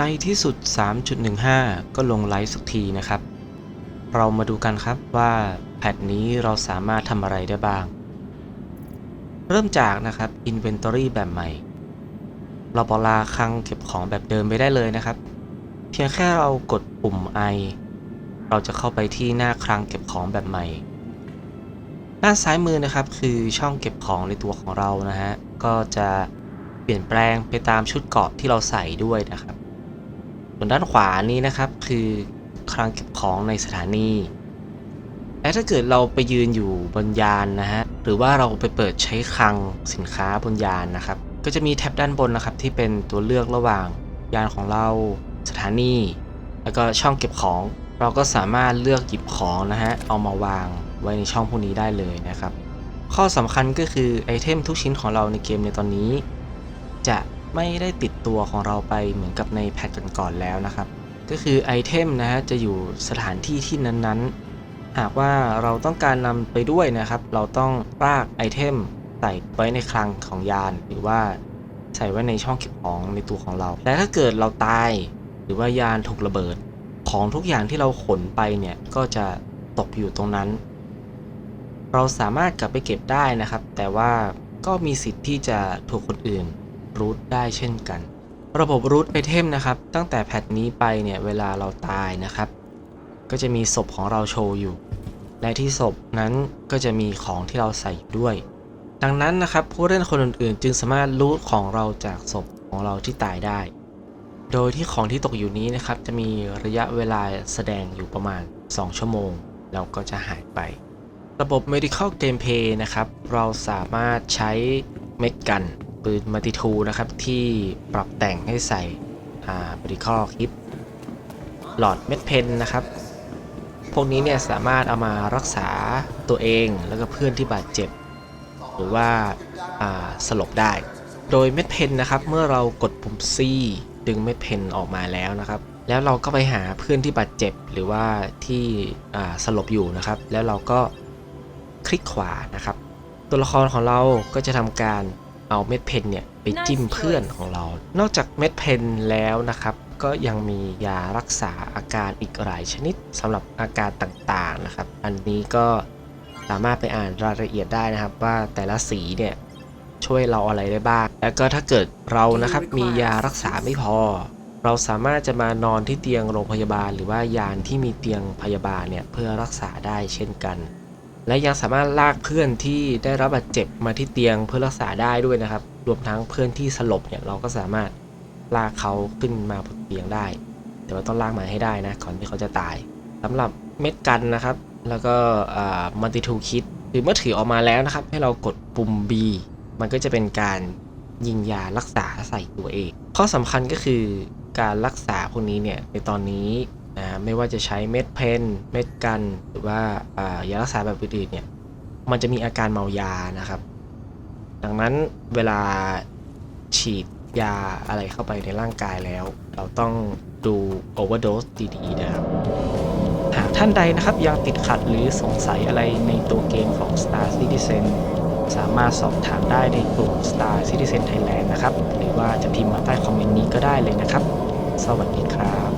ในที่สุด 3.15 ก็ลงไลฟ์สักทีนะครับ เรามาดูกันครับว่าแพทนี้เราสามารถทำอะไรได้บ้าง เริ่มจากนะครับ Inventory แบบใหม่ เราปลาคลังเก็บของแบบเดิมไปได้เลยนะครับ เพียงแค่เรากดปุ่ม I เราจะเข้าไปที่หน้าคลังเก็บของแบบใหม่ ด้านซ้ายมือนะครับคือช่องเก็บของในตัวของเรานะฮะ ก็จะเปลี่ยนแปลงไปตามชุดเกาะที่เราใส่ด้วยนะครับ ส่วนด้านขวานี้นะครับคือคลังเก็บของในสถานี และถ้าเกิดเราไปยืนอยู่บนยานนะฮะหรือว่าเราไปเปิดใช้คลังสินค้าบนยานนะครับ ก็จะมีแท็บด้านบนนะครับที่เป็นตัวเลือกระหว่างยานของเราสถานี แล้วก็ช่องเก็บของ เราก็สามารถเลือกหยิบของนะฮะเอามาวางไว้ในช่องพวกนี้ได้เลยนะครับ ข้อสำคัญก็คือไอเทมทุกชิ้นของเราในเกมในตอนนี้ จะ ไม่ได้ติดตัวของเราไปเหมือนกับในแพทก่อนๆแล้วนะครับ ก็คือไอเทมนะฮะจะอยู่สถานที่ที่นั้นๆ หากว่าเราต้องการนำไปด้วยนะครับ เราต้องลากไอเทมใส่ไว้ในคลังของยาน หรือว่าใส่ไว้ในช่องเก็บของในตัวของเรา และถ้าเกิดเราตายหรือว่ายานถูกระเบิด ของทุกอย่างที่เราขนไปเนี่ยก็จะตกอยู่ตรงนั้น เราสามารถกลับไปเก็บได้นะครับ แต่ว่าก็มีสิทธิ์ที่จะถูกคนอื่น รูทได้เช่นกัน ระบบรูทไอเทมนะครับ ตั้งแต่แพทนี้ไปเนี่ยเวลาเราตายนะครับ ก็จะมีศพของเราโชว์อยู่ และที่ศพนั้นก็จะมีของที่เราใส่ด้วย ดังนั้นนะครับผู้เล่นคนอื่นๆ จึงสามารถรูทของเราจากศพของเราที่ตายได้ โดยที่ของที่ตกอยู่นี้นะครับ จะมีระยะเวลาแสดงอยู่ประมาณ 2 ชั่วโมง แล้วก็จะหายไประบบ medical gameplay นะครับ เราสามารถใช้เม็ดกัน ปืนมัลติทูนะครับ ที่ปรับแต่งให้ใส่อ่า medical kit หลอดเม็ดเพนนะครับ พวกนี้เนี่ยสามารถเอามารักษาตัวเองแล้วก็เพื่อนที่บาดเจ็บ หรือว่าอ่าสลบได้ โดยเม็ดเพนนะครับ เมื่อเรากดปุ่ม C ดึงเม็ดเพนออกมาแล้วนะครับ แล้วเราก็ไปหาเพื่อนที่บาดเจ็บหรือว่าที่อ่าสลบอยู่นะครับ แล้วเราก็คลิกขวานะครับ ตัวละครของเราก็จะทำการ เอาเม็ดเพนเนี่ยไปจิ้มเพื่อนของเรา นอกจากเม็ดเพนแล้วนะครับก็ยังมียารักษาอาการอีกหลายชนิดสำหรับอาการต่างๆนะครับ อันนี้ก็สามารถไปอ่านรายละเอียดได้นะครับ ว่าแต่ละสีเนี่ยช่วยเราอะไรได้บ้าง แล้วก็ถ้าเกิดเรานะครับมียารักษาไม่พอ เราสามารถจะมานอนที่เตียงโรงพยาบาล หรือว่ายานที่มีเตียงพยาบาลเนี่ยเพื่อรักษาได้เช่นกัน และยังสามารถลากเพื่อนที่ได้รับบาดเจ็บมาที่เตียงเพื่อรักษาได้ด้วยนะครับ รวมทั้งเพื่อนที่สลบเนี่ยเราก็สามารถลากเขาขึ้นมาบนเตียงได้ แต่ว่าต้องลากมาให้ได้นะก่อนที่เขาจะตายสำหรับเม็ดกันนะครับ แล้วก็มัลติทูคิดคือเมื่อถือออกมาแล้วนะครับ ให้เรากดปุ่ม B มันก็จะเป็นการยิงยารักษาใส่ตัวเอง ข้อสำคัญก็คือการรักษาพวกนี้เนี่ยในตอนนี้ นะไม่ว่าจะใช้เม็ดเพนเม็ดกัน หรือว่าายารักษาแบบอื่นๆเนี่ยมันจะมีอาการเมายานะครับ ดังนั้นเวลาฉีดยาอะไรเข้าไปในร่างกายแล้ว เราต้องดูโอเวอร์โดสดีๆนะครับ หากท่านใดนะครับยังติดขัดหรือสงสัยอะไรในตัวเกมของ Star Citizen สามารถสอบถามได้ในกลุ่ม Star Citizen Thailand นะครับ หรือว่าจะพิมพ์มาใต้คอมเมนต์นี้ก็ได้เลยนะครับ สวัสดีครับ